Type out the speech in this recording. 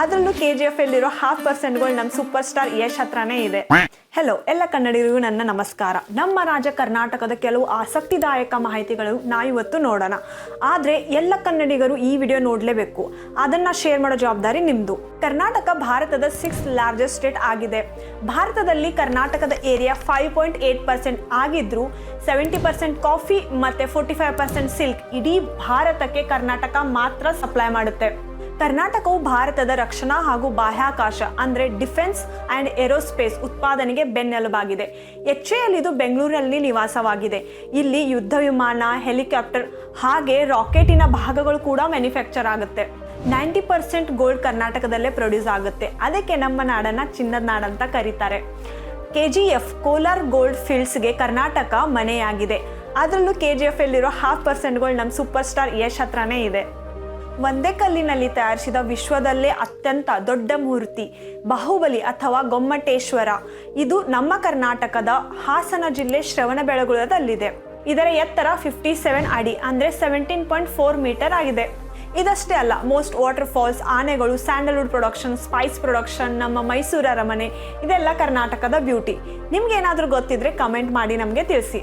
ಅದರಲ್ಲೂ K G F ಎಲ್ಲಿರೋ half ಪರ್ಸೆಂಟ್ಗಳು ನಮ್ಮ ಸೂಪರ್ ಸ್ಟಾರ್ ಯಶ್ ಹತ್ರನೇ ಇದೆ. ಹೆಲೋ ಎಲ್ಲ ಕನ್ನಡಿಗರಿಗೂ ನನ್ನ ನಮಸ್ಕಾರ. ನಮ್ಮ ರಾಜ್ಯ ಕರ್ನಾಟಕದ ಕೆಲವು ಆಸಕ್ತಿದಾಯಕ ಮಾಹಿತಿಗಳು ನಾವು ಇವತ್ತು ನೋಡೋಣ. ಆದರೆ ಎಲ್ಲ ಕನ್ನಡಿಗರು ಈ ವಿಡಿಯೋ ನೋಡಲೇಬೇಕು. ಅದನ್ನು ಶೇರ್ ಮಾಡೋ ಜವಾಬ್ದಾರಿ ನಿಮ್ಮದು ಕರ್ನಾಟಕ ಭಾರತದ ಸಿಕ್ಸ್ ಲಾರ್ಜೆಸ್ಟ್ ಸ್ಟೇಟ್ ಆಗಿದೆ. ಭಾರತದಲ್ಲಿ ಕರ್ನಾಟಕದ area five point eight percent ಆಗಿದ್ರೂ ಸೆವೆಂಟಿ ಪರ್ಸೆಂಟ್ ಕಾಫಿ ಮತ್ತು ಫೋರ್ಟಿ ಫೈವ್ ಪರ್ಸೆಂಟ್ ಸಿಲ್ಕ್ ಇಡೀ ಭಾರತಕ್ಕೆ ಕರ್ನಾಟಕ ಮಾತ್ರ ಸಪ್ಲೈ ಮಾಡುತ್ತೆ. ಕರ್ನಾಟಕವು ಭಾರತದ ರಕ್ಷಣಾ ಹಾಗೂ ಬಾಹ್ಯಾಕಾಶ, ಅಂದರೆ ಡಿಫೆನ್ಸ್ ಆ್ಯಂಡ್ ಏರೋಸ್ಪೇಸ್ ಉತ್ಪಾದನೆಗೆ ಬೆನ್ನೆಲುಬಾಗಿದೆ. ಎಚ್ ಇದು ಬೆಂಗಳೂರಿನಲ್ಲಿ ನಿವಾಸವಾಗಿದೆ. ಇಲ್ಲಿ ಯುದ್ಧ ವಿಮಾನ, ಹೆಲಿಕಾಪ್ಟರ್ ಹಾಗೆ ರಾಕೆಟಿನ ಭಾಗಗಳು ಕೂಡ ಮ್ಯಾನುಫ್ಯಾಕ್ಚರ್ ಆಗುತ್ತೆ. ನೈಂಟಿ ಪರ್ಸೆಂಟ್ ಗೋಲ್ಡ್ ಕರ್ನಾಟಕದಲ್ಲೇ ಪ್ರೊಡ್ಯೂಸ್ ಆಗುತ್ತೆ. ಅದಕ್ಕೆ ನಮ್ಮ ನಾಡನ್ನು ಚಿನ್ನದ ನಾಡಂತ ಕರೀತಾರೆ. K G F Kolar gold ಫೀಲ್ಡ್ಸ್ಗೆ Karnataka ಮನೆಯಾಗಿದೆ. ಅದರಲ್ಲೂ ಕೆ ಜಿ ಎಫ್ ಎಲ್ಲಿರೋ ಹಾಫ್ ಪರ್ಸೆಂಟ್ಗಳು ನಮ್ಮ ಸೂಪರ್ ಸ್ಟಾರ್ ಯಶ್ ಹತ್ರನೇ ಇದೆ. ಒಂದೇ ಕಲ್ಲಿನಲ್ಲಿ ತಯಾರಿಸಿದ ವಿಶ್ವದಲ್ಲೇ ಅತ್ಯಂತ ದೊಡ್ಡ ಮೂರ್ತಿ, ಬಾಹುಬಲಿ ಅಥವಾ ಗೊಮ್ಮಟೇಶ್ವರ. ಇದು ನಮ್ಮ ಕರ್ನಾಟಕದ ಹಾಸನ ಜಿಲ್ಲೆ ಶ್ರವಣಬೆಳಗೊಳದಲ್ಲಿದೆ. ಇದರ ಎತ್ತರ ಫಿಫ್ಟಿ ಸೆವೆನ್ ಅಡಿ, ಅಂದರೆ ಸೆವೆಂಟೀನ್ ಪಾಯಿಂಟ್ ಫೋರ್ ಮೀಟರ್ ಆಗಿದೆ. ಇದಷ್ಟೇ ಅಲ್ಲ ಮೋಸ್ಟ್ ವಾಟರ್ ಫಾಲ್ಸ್ ಆನೆಗಳು ಸ್ಯಾಂಡಲ್ವುಡ್ ಪ್ರೊಡಕ್ಷನ್ ಸ್ಪೈಸ್ ಪ್ರೊಡಕ್ಷನ್ ನಮ್ಮ ಮೈಸೂರು ಅರಮನೆ ಇದೆಲ್ಲ ಕರ್ನಾಟಕದ ಬ್ಯೂಟಿ ನಿಮ್ಗೆ ಏನಾದರೂ ಗೊತ್ತಿದ್ರೆ ಕಮೆಂಟ್ ಮಾಡಿ ನಮಗೆ ತಿಳಿಸಿ.